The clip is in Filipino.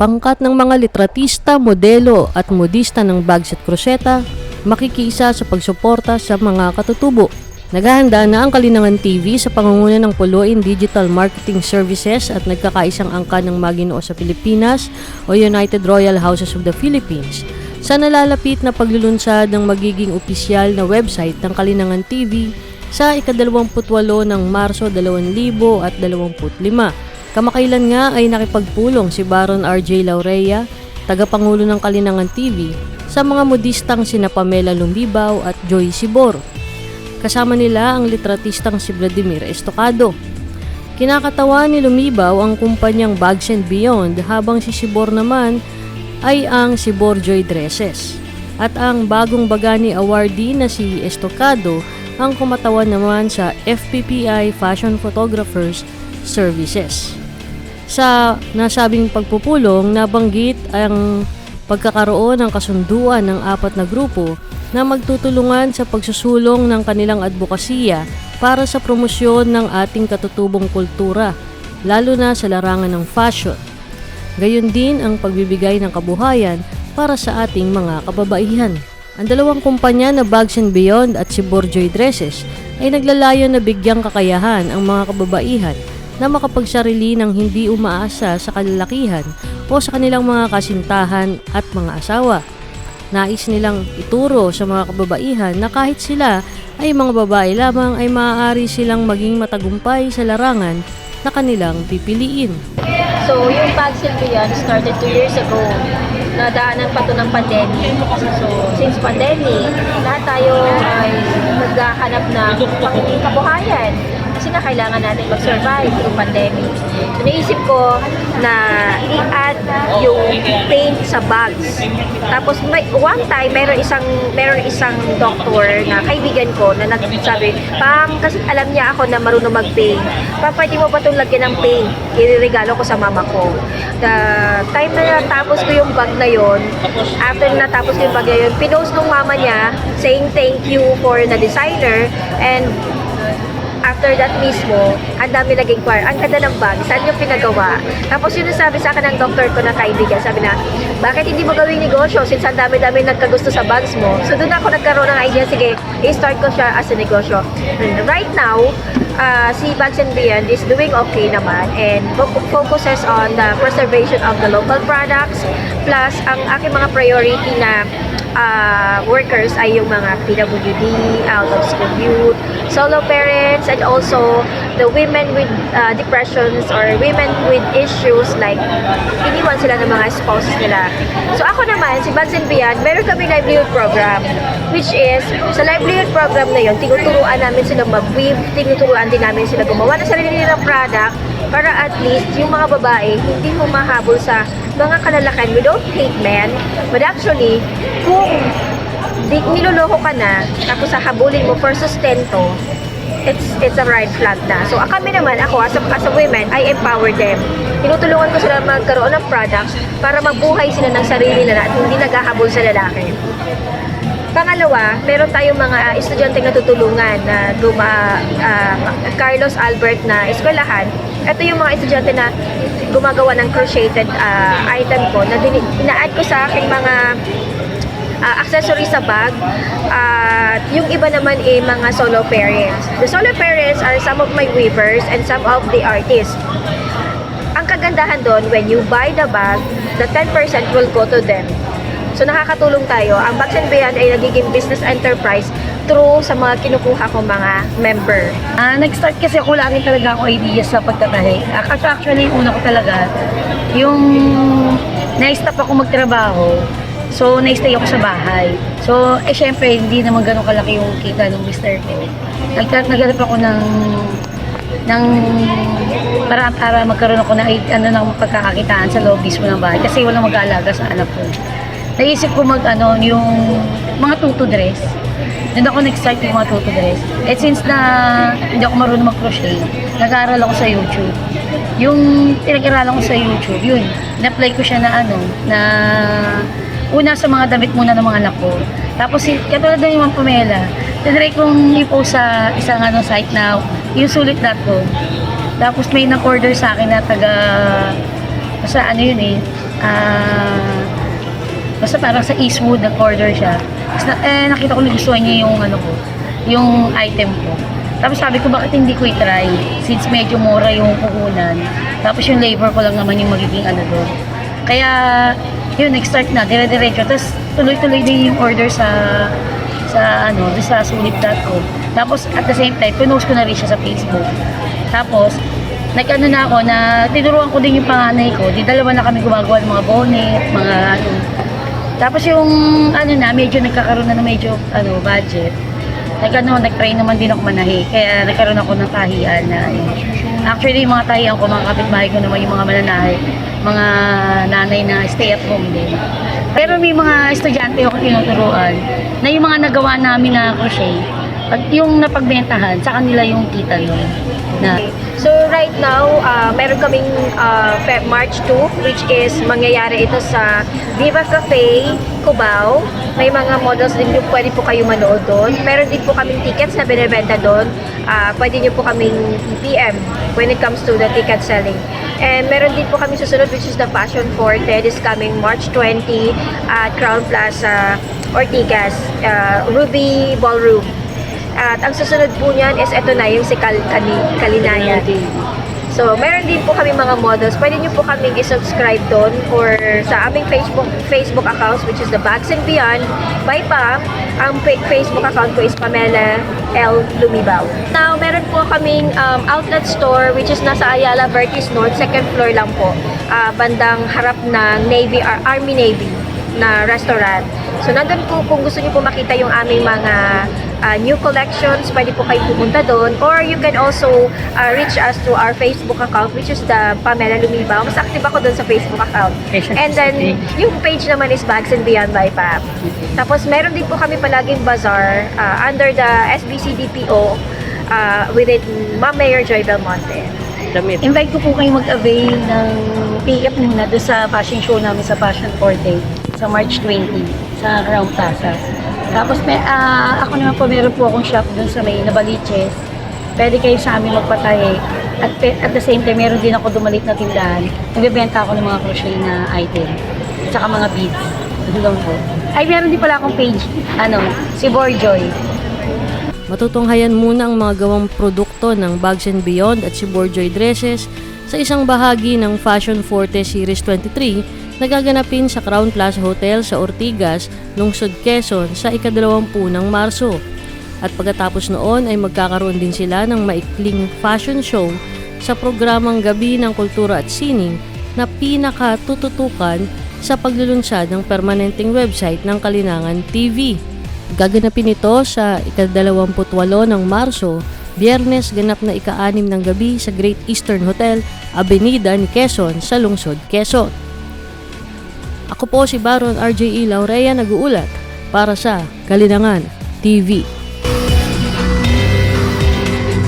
pangkat ng mga litratista, modelo at modista ng bags at kruseta, makikiisa sa pagsuporta sa mga katutubo. Naghahanda na ang Kalinangan TV sa pangunguna ng Puluin Digital Marketing Services at nagkakaisang angka ng Maginoo sa Pilipinas o United Royal Houses of the Philippines sa nalalapit na paglulunsad ng magiging opisyal na website ng Kalinangan TV sa ikadalawamputwalo ng Marso 2025. Kamakailan nga ay nakipagpulong si Baron RJ Laurea, tagapangulo ng Kalinangan TV, sa mga modistang sina Pamela Lumbibaw at Joy Sibor. Kasama nila ang litratistang si Vladimir Estocado. Kinakatawa ni Lumibaw ang kumpanyang Bags and Beyond habang si Sibor naman ay ang Sibor Joy Dresses. At ang bagong bagani awardee na si Estocado ang kumatawan naman sa FPPI Fashion Photographers Services. Sa nasabing pagpupulong, nabanggit ang pagkakaroon ng kasunduan ng apat na grupo na magtutulungan sa pagsusulong ng kanilang advokasya para sa promosyon ng ating katutubong kultura, lalo na sa larangan ng fashion. Gayon din ang pagbibigay ng kabuhayan para sa ating mga kababaihan. Ang dalawang kumpanya na Bags and Beyond at si Borjoy Dresses ay naglalayo na bigyang kakayahan ang mga kababaihan na makapagsarili ng hindi umaasa sa kalalakihan o sa kanilang mga kasintahan at mga asawa. Nais nilang ituro sa mga kababaihan na kahit sila ay mga babae lamang ay maaari silang maging matagumpay sa larangan na kanilang pipiliin. So, yung and Beyond started two years ago. Nadaanan pa to ng pandemic. So, since pandemic, lahat tayo ay naghahanap ng pang- kabuhayan. Kasi na kailangan natin mag-survive through pandemic. So, naisip ko na i-add yung paint sa bags. Tapos, may, one time, meron isang, meron isang doctor na kaibigan ko na nagsabi, Pam, kasi alam niya ako na marunong mag-paint. Pam, pwede mo ba itong lagyan ng paint? Iririgalo ko sa mama ko. The time na natapos ko yung bag na yon, after na natapos ko yung bag na yun, pinost nung mama niya saying thank you for the designer and after that mismo, ang dami naging choir. Ang ganda ng bag, saan yung pinagawa? Tapos yun sabi sa akin ng doktor ko na kaibigan, sabi na, bakit hindi mo gawing negosyo since ang dami-dami nagkagusto sa bags mo? So doon ako nagkaroon ng idea, sige, i-start ko siya as a negosyo. And right now, uh, si Bags and Beyond is doing okay naman and fo- focuses on the preservation of the local products plus ang aking mga priority na uh, workers ay yung mga PWD, out of school youth, solo parents, and also the women with uh, depressions or women with issues like iniwan sila ng mga spouses nila. So ako naman, si Bags and Beyond, meron kami livelihood program which is, sa livelihood program na yun, tinuturuan namin sila mag-weave, tinuturuan din namin sila gumawa ng sarili nilang product para at least yung mga babae hindi humahabol sa mga kalalakan. We don't hate men, but actually, kung di, niloloko ka na, tapos hahabulin mo for sustento, it's it's a red flag na. So, kami naman, ako as a, as a women, I empower them. Tinutulungan ko sila magkaroon ng products para mabuhay sila ng sarili nila at hindi naghahabol sa lalaki. Pangalawa, meron tayong mga estudyante na tutulungan na guma, ah, Carlos Albert na eskwelahan. Ito yung mga estudyante na gumagawa ng crocheted ah, item ko na din, ina-add ko sa aking mga ah, accessories sa bag. At yung iba naman ay mga solo parents. The solo parents are some of my weavers and some of the artists. Ang kagandahan doon, when you buy the bag, the 10% will go to them. So nakakatulong tayo. Ang Bags and Beyond ay nagiging business enterprise through sa mga kinukuha kong mga member. Ah, nag-start kasi ako lagi talaga ako idea sa pagtatahi. Ac- Actually, yung una ko talaga, yung na-stop ako magtrabaho. So, na-stay ako sa bahay. So, eh syempre, hindi naman ganun kalaki yung kita ng mister ko. Nag- Naghanap ako ng ng paraan para magkaroon ako ng ano ng pagkakakitaan sa loob mismo ng bahay kasi walang mag-aalaga sa anak ko. Naisip ko mag ano yung mga tutu dress. Doon ako nag-start yung mga tutu dress. And since na hindi ako marunong mag-crochet, nag-aaral ako sa YouTube. Yung pinag-aralan ko sa YouTube, yun, na-apply ko siya na ano, na una sa mga damit muna ng mga anak ko. Tapos, si- katulad ng yung Pamela, tinry kong i-post sa isang ano, site na yung sulit.com. Tapos may nag-order sa akin na taga, sa ano yun eh, ah, basta parang sa Eastwood nag-order siya. Tapos na, eh, nakita ko nagustuhan niya yung ano ko, yung item ko. Tapos sabi ko, bakit hindi ko i-try? Since medyo mura yung puhunan. Tapos yung labor ko lang naman yung magiging ano doon. Kaya, yun, nag-start na, dire-diretso. Tapos tuloy-tuloy din yung order sa sa ano, sa sulit.com. Tapos at the same time, pinost ko na rin siya sa Facebook. Tapos, nag-ano na ako na tinuruan ko din yung panganay ko. Di dalawa na kami gumagawa ng mga bonnet, mga ano. Tapos yung ano na, medyo nagkakaroon na ng medyo ano, budget. Nag-ano, nag-try naman din ako manahi. Kaya nagkaroon ako ng tahian na ano. Actually, yung mga tahian ko, mga kapitbahay ko naman yung mga mananahi, mga nanay na stay at home din. Pero may mga estudyante ako tinuturuan na yung mga nagawa namin na crochet, pag yung napagbentahan, sa kanila yung kita nun. Na, right now, uh, meron kaming uh, Feb March 2, which is mangyayari ito sa Viva Cafe, Cubao. May mga models din yung pwede po kayo manood doon. Meron din po kaming tickets na binibenta doon. Uh, pwede nyo po kaming EPM when it comes to the ticket selling. And meron din po kami susunod which is the Fashion Forte. This coming March 20 at Crown Plaza, Ortigas, uh, Ruby Ballroom. At ang susunod po niyan is ito na yung si Kal Kali Kalinayan. So, meron din po kami mga models. Pwede nyo po kaming i-subscribe doon or sa aming Facebook Facebook accounts which is the Bags and Beyond by Pam. Ang Facebook account ko is Pamela L. Lumibaw. Now, meron po kaming um, outlet store which is nasa Ayala Vertis North, second floor lang po. Ah, bandang harap ng Navy, Ar- Army Navy na restaurant. So, nandun po, kung gusto niyo po makita yung aming mga uh, new collections, pwede po kayo pumunta doon. Or you can also uh, reach us through our Facebook account, which is the Pamela Lumibaw. Mas active ako doon sa Facebook account. And then, yung page naman is Bags and Beyond by Pam. Tapos, meron din po kami palaging bazaar uh, under the SBCDPO uh, with it, Ma'am Mayor Joy Belmonte. Damit. invite ko po kayo mag-avail ng pick-up muna doon sa fashion show namin sa Fashion Forte sa March 20 sa Crown Plaza. Tapos may, ah, ako naman po meron po akong shop doon sa may Nabaliches. Pwede kayo sa amin magpatahe. At, at the same time, meron din ako dumalit na tindahan. Nagbebenta ako ng mga crochet na item. Tsaka mga beads. Doon po. Ay, meron din pala akong page. Ano, si Borjoy. Matutunghayan muna ang mga gawang produkto ng Bags and Beyond at si Borjoy Dresses sa isang bahagi ng Fashion Forte Series 23 na gaganapin sa Crown Plaza Hotel sa Ortigas, Lungsod, Quezon sa ikadalawampu ng Marso. At pagkatapos noon ay magkakaroon din sila ng maikling fashion show sa programang Gabi ng Kultura at Sining na pinakatututukan sa paglulunsad ng permanenteng website ng Kalinangan TV. Gaganapin ito sa ikadalawamputwalo ng Marso, Biyernes ganap na ika-anim ng gabi sa Great Eastern Hotel, Avenida ni Quezon sa Lungsod, Quezon. Ako po si Baron RJE Laurea nag-uulat para sa Kalinangan TV.